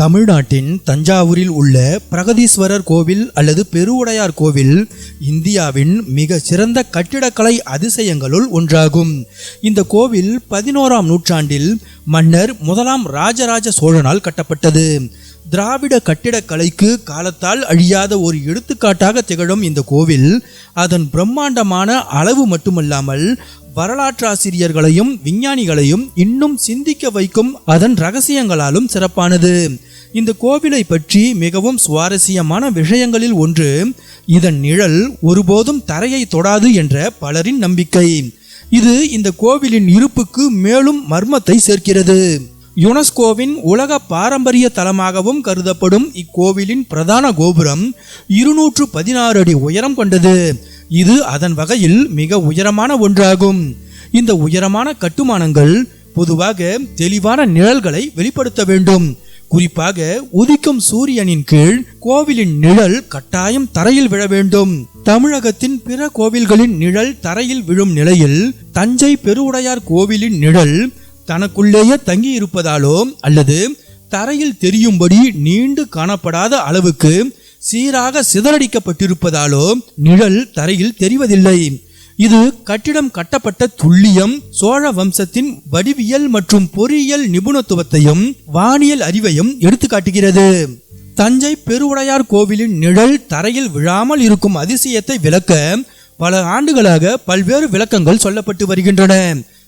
தமிழ்நாட்டின் தஞ்சாவூரில் உள்ள பிரகதீஸ்வரர் கோவில் அல்லது பெருவுடையார் கோவில் இந்தியாவின் மிக சிறந்த கட்டிடக்கலை அதிசயங்களுள் ஒன்றாகும். இந்த கோவில் பதினோராம் நூற்றாண்டில் மன்னர் முதலாம் ராஜராஜ சோழனால் கட்டப்பட்டது. திராவிட கட்டிடக்கலைக்கு காலத்தால் அழியாத ஒரு எடுத்துக்காட்டாக திகழும் இந்த கோவில் அதன் பிரம்மாண்டமான அளவு மட்டுமல்லாமல் வரலாற்றாசிரியர்களையும் விஞ்ஞானிகளையும் இன்னும் சிந்திக்க வைக்கும் அதன் ரகசியங்களாலும் சிறப்பானது. இந்த கோவிலை பற்றி மிகவும் சுவாரஸ்யமான விஷயங்களில் ஒன்று இதன் நிழல் ஒருபோதும் தரையை தொடாது என்ற பலரின் நம்பிக்கை. இது இந்த கோவிலின் இருப்புக்கு மேலும் மர்மத்தை சேர்க்கிறது. யுனெஸ்கோவின் உலக பாரம்பரிய தலமாகவும் கருதப்படும் இக்கோவிலின் பிரதான கோபுரம் இருநூற்று பதினாறு அடி உயரம் கொண்டது. இது அதன் வகையில் மிக உயரமான ஒன்றாகும். இந்த உயரமான கட்டுமானங்கள் பொதுவாக தெளிவான நிழல்களை வெளிப்படுத்த வேண்டும். குறிப்பாக உதிக்கும் சூரியனின் கீழ் கோவிலின் நிழல் கட்டாயம் தரையில் விழ வேண்டும். தமிழகத்தின் பிற கோவில்களின் நிழல் தரையில் விழும் நிலையில் தஞ்சை பெருவுடையார் கோவிலின் நிழல் தனக்குள்ளேயே தங்கி இருப்பதாலோ அல்லது தரையில் தெரியும்படி நீண்டு காணப்படாத அளவுக்கு சீராக சிதறடிக்கப்பட்டிருப்பதாலோ நிழல் தரையில் தெரிவதில்லை. இது கட்டிடம் கட்டப்பட்ட துல்லியம் சோழ வம்சத்தின் வடிவியல் மற்றும் பொறியியல் நிபுணத்துவத்தையும் வானியல் அறிவையும் எடுத்துக்காட்டுகிறது. தஞ்சை பெருவுடையார் கோவிலின் நிழல் தரையில் விழாமல் இருக்கும் அதிசயத்தை விளக்க பல ஆண்டுகளாக பல்வேறு விளக்கங்கள் சொல்லப்பட்டு வருகின்றன.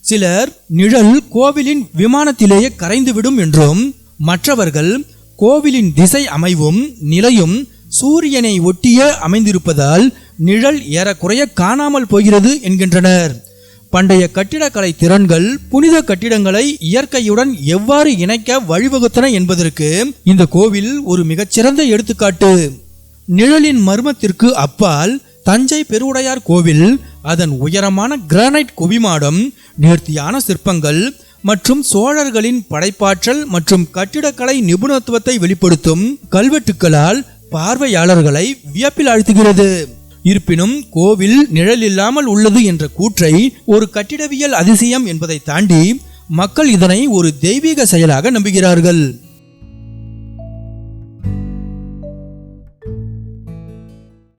சிலர் நிழல் கோவிலின் விமானத்திலேயே கரைந்துவிடும் என்றும் மற்றவர்கள் கோவிலின் திசை அமைவும் நிலையும் சூரியனை ஒட்டியே அமைந்திருப்பதால் நிழல் ஏறக்குறைய காணாமல் போகிறது என்கின்றனர். பண்டைய கட்டிடக்கலை திறன்கள் புனித கட்டிடங்களை இயற்கையுடன் எவ்வாறு இணைக்க வழிவகுத்தன என்பதற்கு இந்த கோவில் ஒரு மிகச்சிறந்த எடுத்துக்காட்டு. நிழலின் மர்மத்திற்கு அப்பால் தஞ்சை பெருவுடையார் கோவில் அதன் உயரமான கிரானைட் குவிமாடம் நேர்த்தியான சிற்பங்கள் மற்றும் சோழர்களின் படைப்பாற்றல் மற்றும் கட்டிடக்கலை நிபுணத்துவத்தை வெளிப்படுத்தும் கல்வெட்டுக்களால் பார்வையாளர்களை வியப்பில் ஆழ்த்துகிறது இருப்பினும் கோவில் நிழல் இல்லாமல் உள்ளது என்ற கூற்றை ஒரு கட்டிடவியல் அதிசயம் என்பதை தாண்டி மக்கள் இதனை ஒரு தெய்வீக செயலாக நம்புகிறார்கள்.